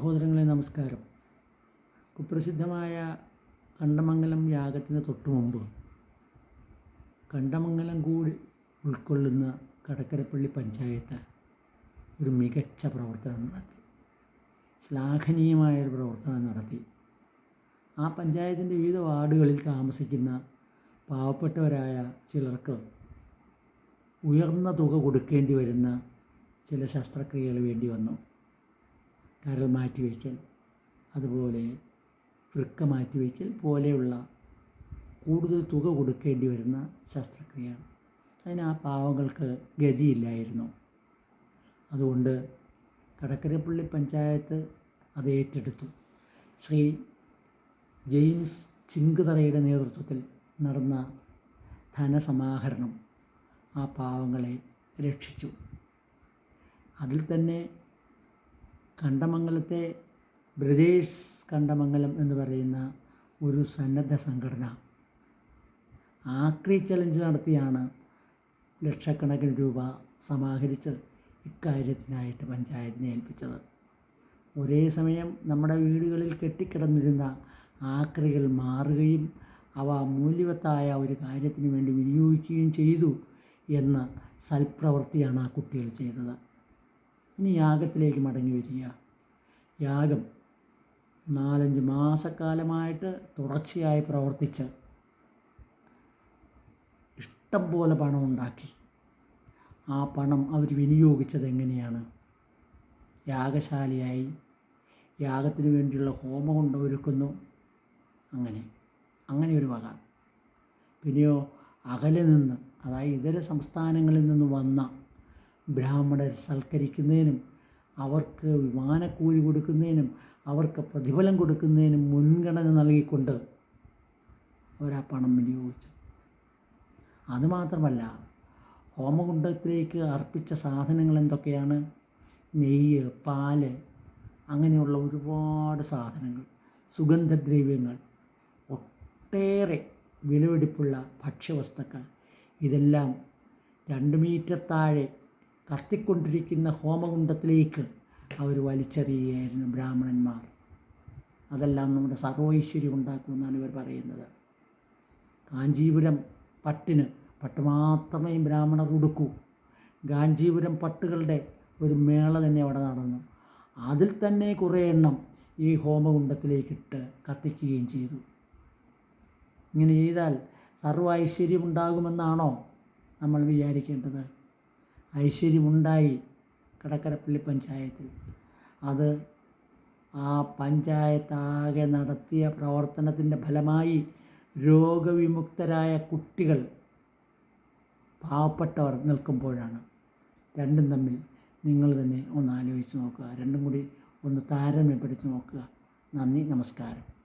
സഹോദരങ്ങളെ നമസ്കാരം. കുപ്രസിദ്ധമായ കണ്ടമംഗലം യാഗത്തിന് തൊട്ടു മുമ്പ് കണ്ടമംഗലം കൂടി ഉൾക്കൊള്ളുന്ന കടക്കരപ്പള്ളി പഞ്ചായത്ത് ഒരു മികച്ച പ്രവർത്തനം നടത്തി. ശ്ലാഘനീയമായൊരു പ്രവർത്തനം നടത്തി. ആ പഞ്ചായത്തിന്റെ വിവിധ വാർഡുകളിൽ താമസിക്കുന്ന പാവപ്പെട്ടവരായ ചിലർക്ക് ഉയർന്ന തുക കൊടുക്കേണ്ടി വരുന്ന ചില ശസ്ത്രക്രിയകൾ വേണ്ടി വന്നു. കരൾ മാറ്റിവയ്ക്കൽ അതുപോലെ വൃക്ക മാറ്റിവയ്ക്കൽ പോലെയുള്ള കൂടുതൽ തുക കൊടുക്കേണ്ടി വരുന്ന ശസ്ത്രക്രിയയാണ്. അതിന് ആ പാവങ്ങൾക്ക് ഗതിയില്ലായിരുന്നു. അതുകൊണ്ട് കടക്കരപ്പള്ളി പഞ്ചായത്ത് അത് ഏറ്റെടുത്തു. ശ്രീ ജെയിംസ് ചിങ്കുതറയുടെ നേതൃത്വത്തിൽ നടന്ന ധനസമാഹരണം ആ പാവങ്ങളെ രക്ഷിച്ചു. അതിൽ തന്നെ കണ്ടമംഗലത്തെ ബ്രദേഴ്സ് കണ്ടമംഗലം എന്ന് പറയുന്ന ഒരു സന്നദ്ധ സംഘടന. ആക്രി ചലഞ്ച് നടത്തിയാണ് ലക്ഷക്കണക്കിന് രൂപ സമാഹരിച്ച് ഇക്കാര്യത്തിനായിട്ട് പഞ്ചായത്തിനെ ഏൽപ്പിച്ചത്. ഒരേ സമയം നമ്മുടെ വീടുകളിൽ കെട്ടിക്കിടന്നിരുന്ന ആക്രികൾ മാറുകയും അവ മൂല്യവത്തായ ഒരു കാര്യത്തിന് വേണ്ടി വിനിയോഗിക്കുകയും ചെയ്തു എന്ന സൽപ്രവൃത്തിയാണ് ആ കുട്ടികൾ ചെയ്തത്. ഇനി യാഗത്തിലേക്ക് മടങ്ങി വരിക. യാഗം നാലഞ്ച് മാസക്കാലമായിട്ട് തുടർച്ചയായി പ്രവർത്തിച്ച് ഇഷ്ടം പോലെ പണം ഉണ്ടാക്കി. ആ പണം അവർ വിനിയോഗിച്ചത് എങ്ങനെയാണ്? യാഗശാലയായി യാഗത്തിന് വേണ്ടിയുള്ള ഹോമം കൊണ്ടൊരുക്കുന്നു. അങ്ങനെ അങ്ങനെ ഒരു വക. പിന്നെയോ അകലെ നിന്ന് അതായത് ഇതര സംസ്ഥാനങ്ങളിൽ നിന്ന് വന്ന ബ്രാഹ്മണരെ സൽക്കരിക്കുന്നതിനും അവർക്ക് വിമാനക്കൂലി കൊടുക്കുന്നതിനും അവർക്ക് പ്രതിഫലം കൊടുക്കുന്നതിനും മുൻഗണന നൽകിക്കൊണ്ട് അവരാ പണം വിനിയോഗിച്ചു അതുമാത്രമല്ല ഹോമകുണ്ടത്തിലേക്ക് അർപ്പിച്ച സാധനങ്ങൾ എന്തൊക്കെയാണ്? നെയ്യ് പാൽ അങ്ങനെയുള്ള ഒരുപാട് സാധനങ്ങൾ സുഗന്ധദ്രവ്യങ്ങൾ ഒട്ടേറെ വിലവെടുപ്പുള്ള ഭക്ഷ്യവസ്തുക്കൾ. ഇതെല്ലാം രണ്ട് മീറ്റർ താഴെ കത്തിക്കൊണ്ടിരിക്കുന്ന ഹോമകുണ്ടത്തിലേക്ക് അവർ വലിച്ചെറിയുകയായിരുന്നു ബ്രാഹ്മണന്മാർ. അതെല്ലാം നമ്മുടെ സർവൈശ്വര്യം ഉണ്ടാക്കുമെന്നാണ് ഇവർ പറയുന്നത്. കാഞ്ചീപുരം പട്ടിന് പട്ട് മാത്രമേ ബ്രാഹ്മണർ ഉടുക്കൂ. കാഞ്ചീപുരം പട്ടുകളുടെ ഒരു മേള തന്നെ അവിടെ നടന്നു. അതിൽ തന്നെ കുറേ എണ്ണം ഈ ഹോമകുണ്ടത്തിലേക്കിട്ട് കത്തിക്കുകയും ചെയ്തു. ഇങ്ങനെ ചെയ്താൽ സർവ ഐശ്വര്യം ഉണ്ടാകുമെന്നാണോ നമ്മൾ വിചാരിക്കേണ്ടത്? ഐശ്വര്യമുണ്ടായി കടക്കരപ്പള്ളി പഞ്ചായത്തിൽ. അത് ആ പഞ്ചായത്താകെ നടത്തിയ പ്രവർത്തനത്തിന്റെ ഫലമായി രോഗവിമുക്തരായ കുട്ടികൾ പാവപ്പെട്ടവർ നിൽക്കുമ്പോഴാണ്. രണ്ടും തമ്മിൽ നിങ്ങൾ തന്നെ ഒന്ന് ആലോചിച്ച് നോക്കുക. രണ്ടും കൂടി ഒന്ന് താരതമ്യപ്പെടുത്തി നോക്കുക. നന്ദി നമസ്കാരം.